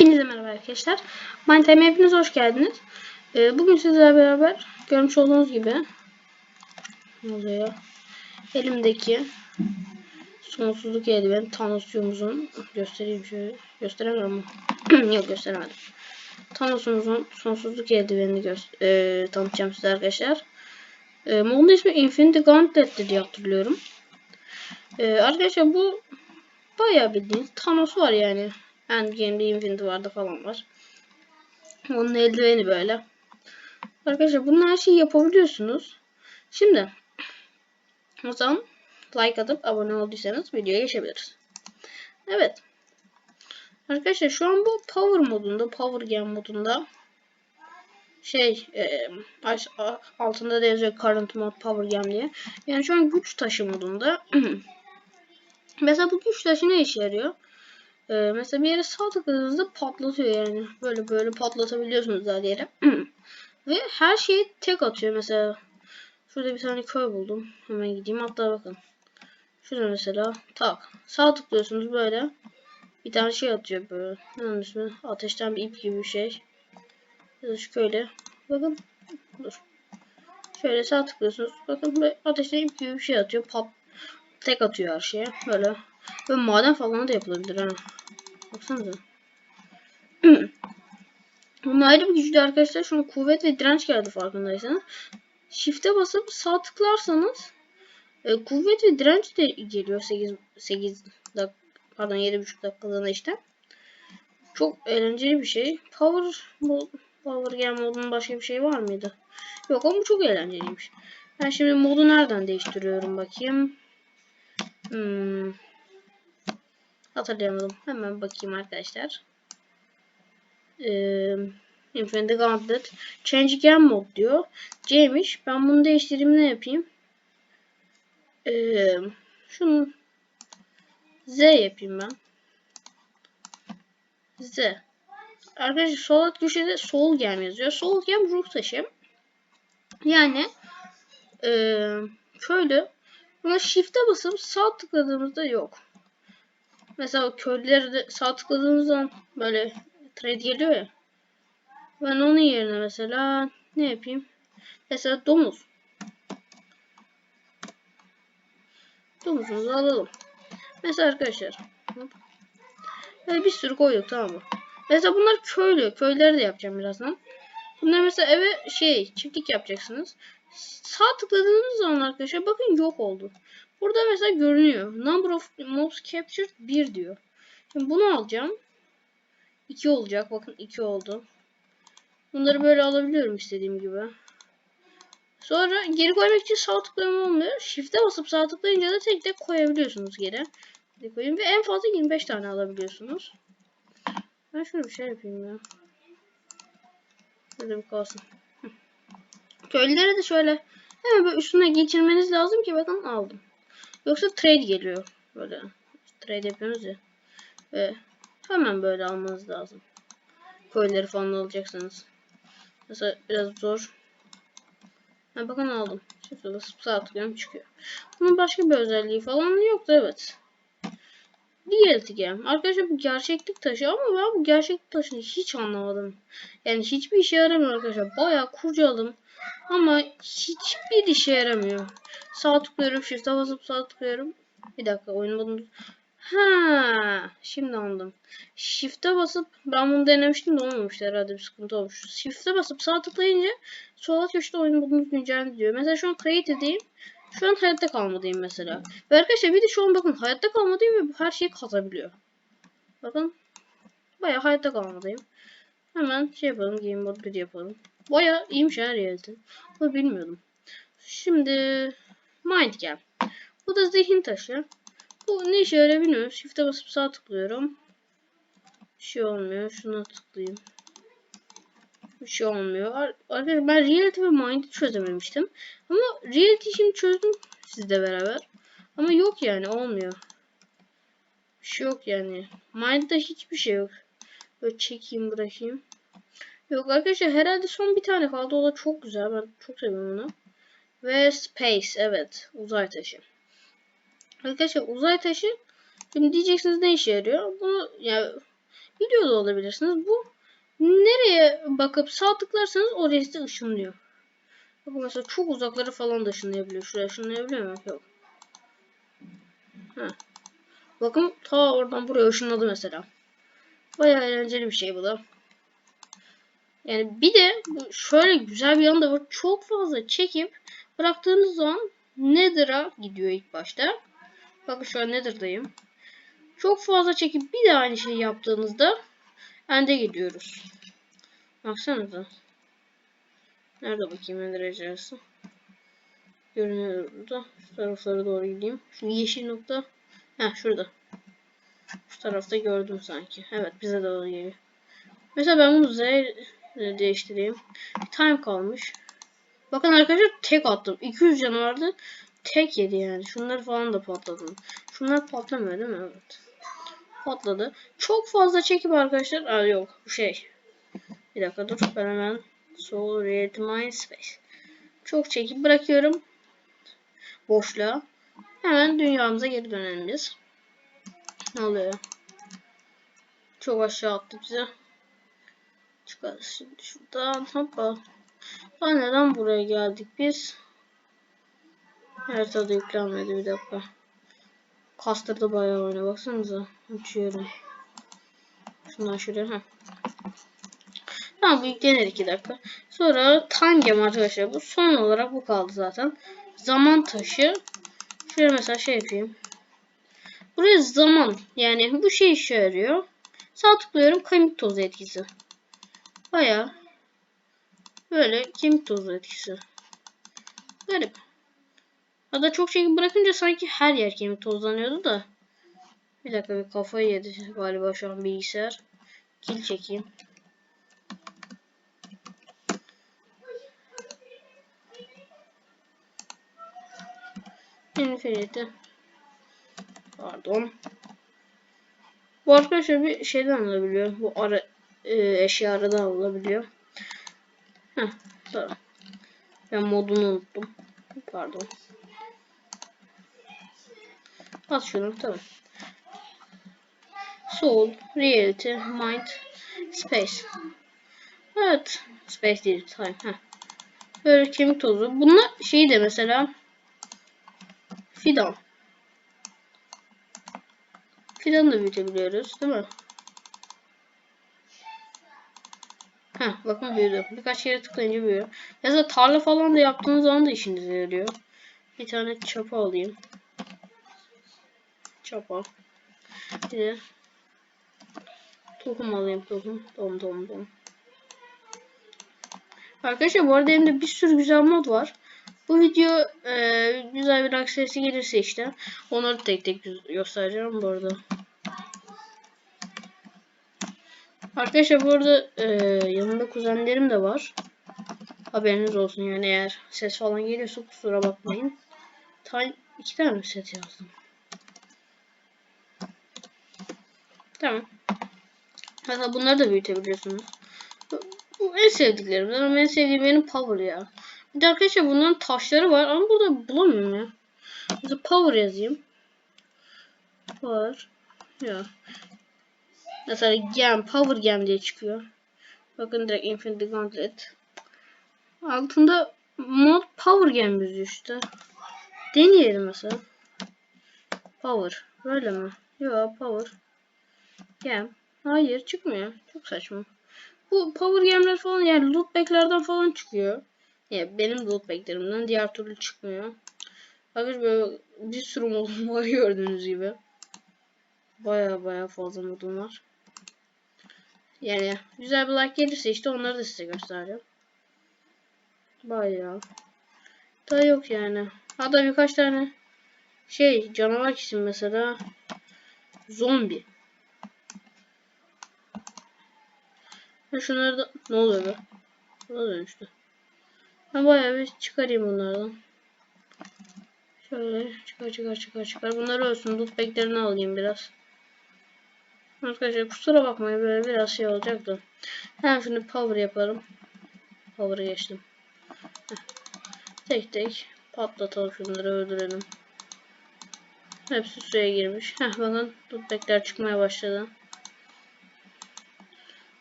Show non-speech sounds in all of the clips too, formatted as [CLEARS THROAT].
Hepinize merhaba arkadaşlar. Mindtime hepiniz hoş geldiniz. Ee, bugün sizlerle beraber görmüş olduğunuz gibi ne oluyor? Elimdeki sonsuzluk eldiveni Thanos'umuzun göstereyim şöyle. Gösteremiyorum? [CLEARS THROAT] Yok gösteremedim. Thanos'umuzun sonsuzluk eldivenini e, tanıtacağım size arkadaşlar. E, modun ismi Infinity Gauntlet'ti diye hatırlıyorum. E, arkadaşlar bu bayağı bildiğiniz Thanos var yani. Endgame'de Infinity vardı falan var. Onun eldiveni böyle. Arkadaşlar bunun her şeyi yapabiliyorsunuz. Şimdi o zaman like atıp abone olduysanız videoya geçebiliriz. Evet. Arkadaşlar şu an bu power modunda, power game modunda şey e, altında da yazıyor current mod power game diye. Yani şu an güç taşı modunda. [CLEARS THROAT] Mesela bu güç taşı ne işe yarıyor? Ee, mesela bir yere sağ tıkladığınızda patlatıyor yani. Böyle böyle patlatabiliyorsunuz her yere. [CLEARS THROAT] Ve her şeyi tek atıyor mesela. Şurada bir tane köy buldum. Hemen gideyim. Hatta bakın. Şurada mesela tak. Sağ tıklıyorsunuz böyle. Bir tane şey atıyor böyle. Ne onun ismi? Ateşten bir ip gibi bir şey. Ya da şöyle. Bakın. Dur. Şöyle sağ tıklıyorsunuz. Bakın böyle ateşten ip gibi bir şey atıyor. Pat. Tek atıyor her şeye. Böyle. Böyle maden falan da yapılabilir ha. Baksanıza. Bunun ayrı bir de arkadaşlar şu an kuvvet ve direnç geldi farkındaysanız. Shift'e basıp sağ tıklarsanız e, kuvvet ve direnç de geliyor 8 8 dak pardon 7,5 dakikalığına işte. Çok eğlenceli bir şey. Power Power Game modunun başka bir şey var mıydı? Yok ama çok eğlenceliymiş. Ben şimdi modu nereden değiştiriyorum bakayım. Hmm. Hatırlayamadım. Hemen bakayım arkadaşlar. Ee, Infinity Gauntlet. Change Game Mode diyor. C'miş. Ben bunu değiştireyim ne yapayım? Ee, şunu Z yapayım ben. Z. Arkadaşlar sol alt köşede sol gem yazıyor. Sol gem ruh taşı. Yani ee, şöyle buna shift'e basıp sağ tıkladığımızda yok. Mesela köylüleri sağ tıkladığımız zaman böyle trade geliyor ya. Ben onun yerine mesela ne yapayım? Mesela domuz. Domuzumuzu alalım. Mesela arkadaşlar. Böyle bir sürü koyduk tamam mı? Mesela bunlar köylü. Köyleri de yapacağım birazdan. Bunlar mesela eve şey çiftlik yapacaksınız. Sağ tıkladığınız zaman arkadaşlar bakın yok oldu. Burada mesela görünüyor. Number of mobs captured 1 diyor. Şimdi bunu alacağım. 2 olacak. Bakın 2 oldu. Bunları böyle alabiliyorum istediğim gibi. Sonra geri koymak için sağ tıklamam olmuyor. Shift'e basıp sağ tıklayınca da tek tek koyabiliyorsunuz geri. Geri koyayım ve en fazla 25 tane alabiliyorsunuz. Ben şöyle bir şey yapayım ya. Şöyle bir kalsın. Köylülere de şöyle hemen böyle üstüne geçirmeniz lazım ki bakın aldım. Yoksa trade geliyor. Böyle trade yapıyoruz ya. Ve hemen böyle almanız lazım. Coinleri falan alacaksınız. Mesela biraz zor. Ha, bakın aldım. Şifre basıp sağ tıklıyorum çıkıyor. Bunun başka bir özelliği falan yoktu evet. Reality Game. Arkadaşlar bu gerçeklik taşı ama ben bu gerçeklik taşını hiç anlamadım. Yani hiçbir işe yaramıyor arkadaşlar. Bayağı kurcaladım. Ama hiçbir işe yaramıyor. Sağ tıklıyorum. Shift'e basıp sağ tıklıyorum. Bir dakika oyunu buldum. Ha, şimdi anladım. Shift'e basıp ben bunu denemiştim de olmamıştı herhalde bir sıkıntı olmuş. Shift'e basıp sağ tıklayınca sol alt köşede oyunu buldunuz güncel diyor. Mesela şu an create'deyim. Şu an hayatta kalmadayım mesela. Ve arkadaşlar bir de şu an bakın hayatta kalmadayım ve her şeyi kazabiliyor. Bakın. Bayağı hayatta kalmadayım. Hemen şey yapalım. Game mode 1 yapalım. Bayağı iyiymiş ha reality. Bunu bilmiyordum. Şimdi Mind Gap. Bu da zihin taşı. Bu ne işe yarıyor bilmiyorum. Shift'e basıp sağ tıklıyorum. Bir şey olmuyor. Şuna tıklayayım. Bir şey olmuyor. Ar- Arkadaşlar ben Reality ve Mind'i çözememiştim. Ama Reality şimdi çözdüm sizle beraber. Ama yok yani olmuyor. Bir şey yok yani. Mind'da hiçbir şey yok. Böyle çekeyim bırakayım. Yok arkadaşlar herhalde son bir tane kaldı. O da çok güzel. Ben çok seviyorum onu. Ve Space evet. Uzay taşı. Arkadaşlar uzay taşı şimdi diyeceksiniz ne işe yarıyor? Bunu yani da olabilirsiniz. Bu nereye bakıp sağ tıklarsanız oraya size ışınlıyor. Bakın mesela çok uzakları falan da ışınlayabiliyor. Şuraya ışınlayabiliyor mu? Yok. Ha. Bakın ta oradan buraya ışınladı mesela. Bayağı eğlenceli bir şey bu da. Yani bir de şöyle güzel bir yanı da var. Çok fazla çekip bıraktığınız zaman Nether'a gidiyor ilk başta. Bakın şu an Nether'dayım. Çok fazla çekip bir de aynı şeyi yaptığınızda End'e gidiyoruz. Baksanıza. Nerede bakayım Ender ejderhası? Görünüyor burada. Şu taraflara doğru gideyim. Şu yeşil nokta. Heh şurada. Şu tarafta gördüm sanki. Evet bize doğru geliyor. Mesela ben bunu Z değiştireyim. Time kalmış. Bakın arkadaşlar tek attım. 200 can vardı. Tek yedi yani. Şunları falan da patladım. Şunlar patlamıyor değil mi? Evet. Patladı. Çok fazla çekip arkadaşlar. Aa yok. Bu şey. Bir dakika dur. Ben hemen Soul Red Mind Space. Çok çekip bırakıyorum. Boşluğa. Hemen dünyamıza geri dönelim biz. Ne oluyor? Çok aşağı attı bize. Çıkarız şimdi şuradan. Hoppa. Daha neden buraya geldik biz? Haritada yüklenmedi bir dakika. Kastırdı bayağı oyuna baksanıza. Uçuyorum. Şundan şuraya. Heh. Tamam bu yüklenir 2 dakika. Sonra tangem arkadaşlar. Bu son olarak bu kaldı zaten. Zaman taşı. Şöyle mesela şey yapayım. Buraya zaman. Yani bu şey işe yarıyor. Sağ tıklıyorum kemik tozu etkisi. Baya böyle kemik tozu etkisi. Garip. Hatta çok şey bırakınca sanki her yer kemik tozlanıyordu da. Bir dakika bir kafayı yedi galiba şu an bilgisayar. Kil çekeyim. Infinity. Pardon. Bu arkadaşlar bir şeyden alabiliyor. Bu ara e, eşya aradan alabiliyor. Ben modunu unuttum. Pardon. At şunu tamam. Soul, Reality, Mind, Space. Evet. Space değil. Time. Heh. Böyle kemik tozu. Bunlar şeyi de mesela Fidan. Fidanı da büyütebiliyoruz değil mi? Heh, bakın büyüdü. Birkaç kere tıklayınca büyüyor. Ya da tarla falan da yaptığınız zaman da işinize yarıyor. Bir tane çapa alayım. Çapa. Bir de tohum alayım tohum. Tohum tohum tohum. Arkadaşlar bu arada elimde bir sürü güzel mod var. Bu video e, güzel bir aksesi gelirse işte onları tek tek göstereceğim bu arada. Arkadaşlar bu arada e, yanımda kuzenlerim de var. Haberiniz olsun yani eğer ses falan geliyorsa kusura bakmayın. Time iki tane set yazdım. Tamam. Hatta bunları da büyütebiliyorsunuz. Bu, en sevdiklerimden ama en sevdiğim benim power ya. Bir de arkadaşlar bunların taşları var ama burada bulamıyorum ya. Mesela power yazayım. Var. Ya. Mesela gem, power gem diye çıkıyor. Bakın direkt Infinity Gauntlet. Altında mod power gem yazıyor işte. Deneyelim mesela. Power. Böyle mi? Yok power. Gem. Hayır çıkmıyor. Çok saçma. Bu power gemler falan yani loot back'lerden falan çıkıyor. Yani benim loot back'lerimden diğer türlü çıkmıyor. Bakın böyle bir sürü modum [LAUGHS] var gördüğünüz gibi. Baya baya fazla modum var. Yani güzel bir like gelirse işte onları da size göstereceğim. Baya. Da yok yani. Hatta birkaç tane şey canavar isim mesela zombi. Ha şunları da ne oluyor be? Ne dönüştü? Ben bayağı bir çıkarayım bunlardan. Şöyle çıkar çıkar çıkar çıkar. Bunları ölsün. Loot backlerini alayım biraz. Arkadaşlar kusura bakmayın böyle biraz şey olacaktı. Hemen şimdi power yaparım. Power'a geçtim. Tek tek patlatalım şunları öldürelim. Hepsi suya girmiş. Heh bakın loot backler çıkmaya başladı.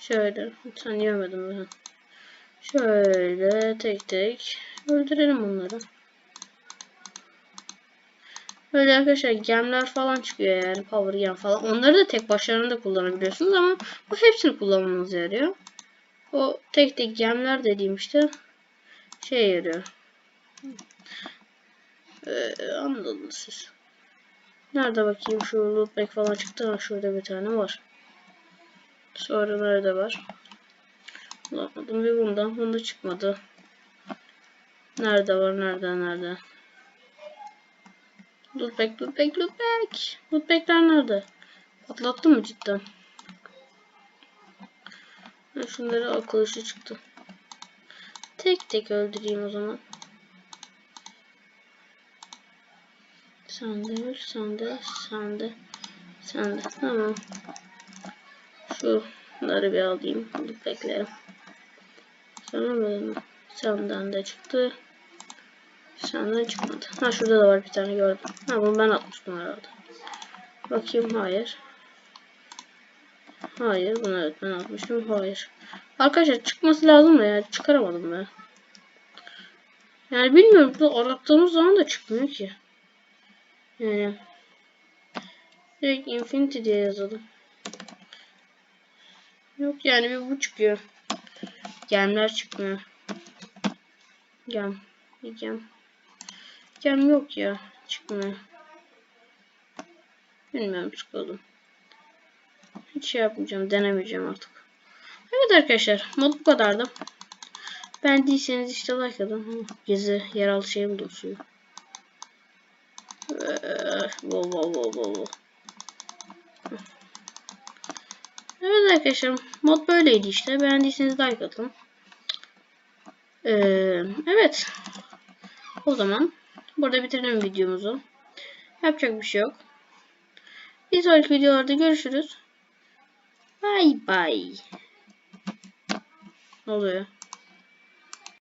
Şöyle. Sen yemedim ben. Şöyle tek tek öldürelim onları. Böyle arkadaşlar gemler falan çıkıyor yani power gem falan. Onları da tek başlarına da kullanabiliyorsunuz ama bu hepsini kullanmanız yarıyor. O tek tek gemler dediğim işte şey yarıyor. Ee, anladınız siz. Nerede bakayım şu lootback falan çıktı ha şurada bir tane var. Sonra nerede var? Bulamadım bir bundan. Bunda çıkmadı. Nerede var? Nerede? Nerede? Lootback, lootback, lootback. Lootbackler nerede? Patlattı mı cidden? Ha, şunları işi çıktı. Tek tek öldüreyim o zaman. Sen de öl, sen de, sen de, sen de. Tamam. Şunları bir alayım. Lootbacklerim. Sana mı? Senden de çıktı. Senden çıkmadı. Ha şurada da var bir tane gördüm. Ha bunu ben atmıştım herhalde. Bakayım hayır. Hayır bunu evet ben atmıştım. Hayır. Arkadaşlar çıkması lazım da ya çıkaramadım ben. Yani bilmiyorum burada arattığımız zaman da çıkmıyor ki. Yani direkt infinity diye yazalım. Yok yani bir bu çıkıyor. Gemler çıkmıyor. Gem. Bir gem. Gem yok ya. Çıkmıyor. Bilmiyorum sıkıldım. Hiç şey yapmayacağım. Denemeyeceğim artık. Evet arkadaşlar. Mod bu kadardı. Beğendiyseniz işte like atın. Gezi yeraltı şey buldum suyu. Wow wow wow wow. Evet arkadaşlar mod böyleydi işte. Beğendiyseniz like atın. Ee, evet. O zaman burada bitirelim videomuzu. Yapacak bir şey yok. Bir sonraki videolarda görüşürüz. Bye bye. Ne oluyor?